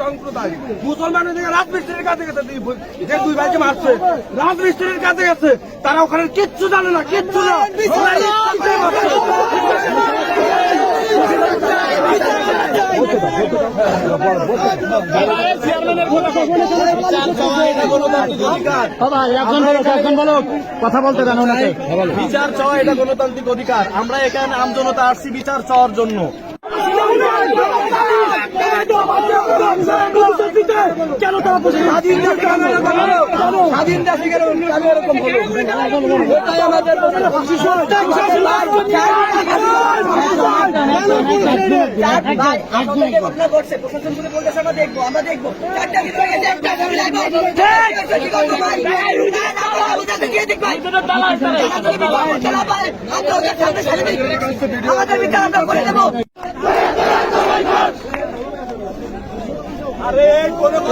সম্প্রদায়। মুসলমানের দিকে রাজমিস্ত্রির কাছে গেছে দুই যে দুই ভাইকে মারছে। রাজমিস্ত্রির কাছে গেছে। তারা ওখানে কিচ্ছু জানে না কিচ্ছু না। কথা বলতে বিচার চাওয়া এটা গণতান্ত্রিক অধিকার। আমরা এখানে আমজনতা আসছি বিচার চাওয়ার জন্য। কেন তারা স্বাধীন? স্বাধীন দেশে কেন এরকম হলো? এটাই আমাদের করে আমরা দেখব আমরা দেখব। চারটা ভিতরে গেছে একটা আমি লাগবো আমাদের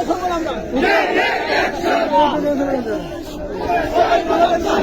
বিচার আমরা। করে দেবো গ্রাম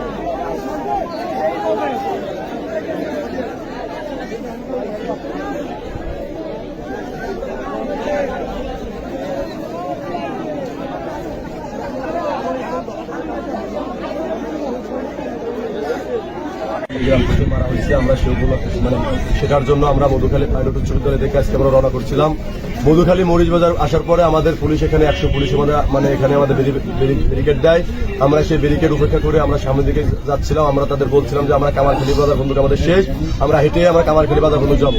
হয়েছে, আমরা সেগুলো মানে শেখার জন্য আমরা মধুখালী পাইলট উচ্চ বিদ্যালয় থেকে আজকে আমরা রওনা করছিলাম। মধুখালী মরিচ বাজার আসার পরে আমাদের পুলিশ এখানে একশো পুলিশ মানে এখানে আমাদের ব্যারিকেড দেয়। আমরা সেই ব্যারিকেড উপেক্ষা করে আমরা সামনের দিকে যাচ্ছিলাম। আমরা তাদের বলছিলাম যে, আমরা কামারখালী বাজার বন্ধুক আমাদের শেষ। আমরা হেঁটে আমরা কামারখালী বাজার বন্ধু যাব।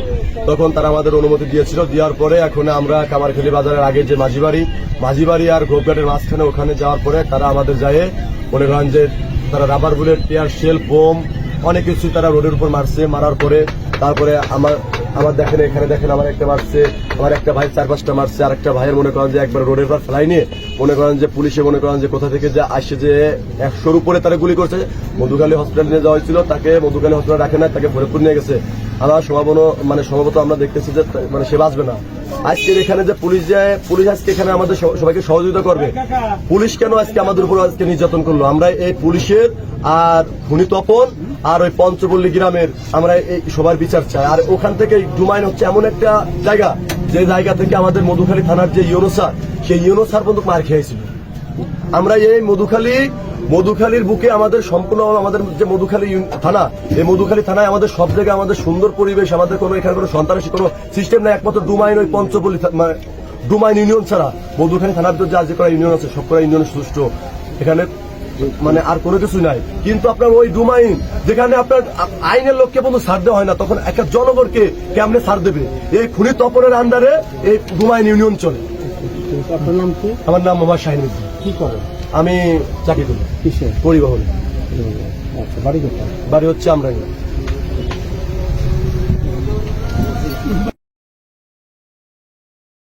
তখন তারা আমাদের অনুমতি দিয়েছিল। দেওয়ার পরে এখন আমরা কামারখালী বাজারের আগে যে মাঝিবাড়ি মাঝিবাড়ি আর গোপঘাটের মাঝখানে ওখানে যাওয়ার পরে তারা আমাদের যায় মনে করেন যে তারা rubber bullet, tear shell, bomb অনেক কিছু তারা রোডের উপর মারছে, মারার পরে তারপরে আমার আমার দেখেন, এখানে দেখেন আমার একটা মারছে, আমার একটা ভাই চার পাঁচটা মারছে আর একটা ভাইয়ের মনে করেন যে একবার রোডের পর ফেলাই নিয়ে মনে করেন যে পুলিশে মনে করেন যে কোথা থেকে যে আসে যে একশোর উপরে তারা গুলি করছে, মধুখালী হসপিটালে নিয়ে যাওয়া হয়েছিল, তাকে মধুখালী হসপিটাল রাখে না, তাকে ভরপুর নিয়ে গেছে। আমার সম্ভাবনা মানে সম্ভবত আমরা দেখতেছি যে মানে সে বাঁচবে না। আজকের এখানে যে পুলিশ যায় পুলিশ আজকে এখানে আমাদের সবাইকে সহযোগিতা করবে। পুলিশ কেন আজকে আমাদের উপর আজকে নির্যাতন করল? আমরা এই পুলিশের আর খুনি তপন আর ওই পঞ্চপল্লী গ্রামের আমরা এই সবার বিচার চাই। আর ওখান থেকে ডুমাইন হচ্ছে এমন একটা জায়গা, যে জায়গা থেকে আমাদের মধুখালী থানার যে ইউনোসার সেই ইউনোসার পর্যন্ত মার খেয়েছিল। আমরা এই মধুখালী, মধুখালীর বুকে আমাদের সম্পূর্ণ আমাদের যে মধুখালী থানা, এই মধুখালী থানায় আমাদের সব জায়গায় আমাদের সুন্দর পরিবেশ, আমাদের কোনো এখানে কোনো সন্ত্রাসী, কোনো সিস্টেম নাই। একমাত্র ডুমাইন ওই পঞ্চপল্লী থা- মানে ডুমাইন ইউনিয়ন ছাড়া মধুখালী থানার যা যে করা ইউনিয়ন আছে, সব করা ইউনিয়ন সুষ্ঠ। এখানে মানে আর কোনো কিছু নাই। কিন্তু আপনার ওই ডুমাইন যেখানে আপনার আইনের লোককে বন্ধু ছাড় দেওয়া হয় না তখন একটা জনগণকে কেমনে ছাড় দেবে? এই খুনি তপনের আন্ডারে এই ডুমাইন ইউনিয়ন চলে। আপনার নাম কি? আমার নাম মোহাম্মদ শাহিন কি করে আমি চাকরি করি। পরিবহন। আচ্ছা বাড়ি বাড়ি হচ্ছে আমরা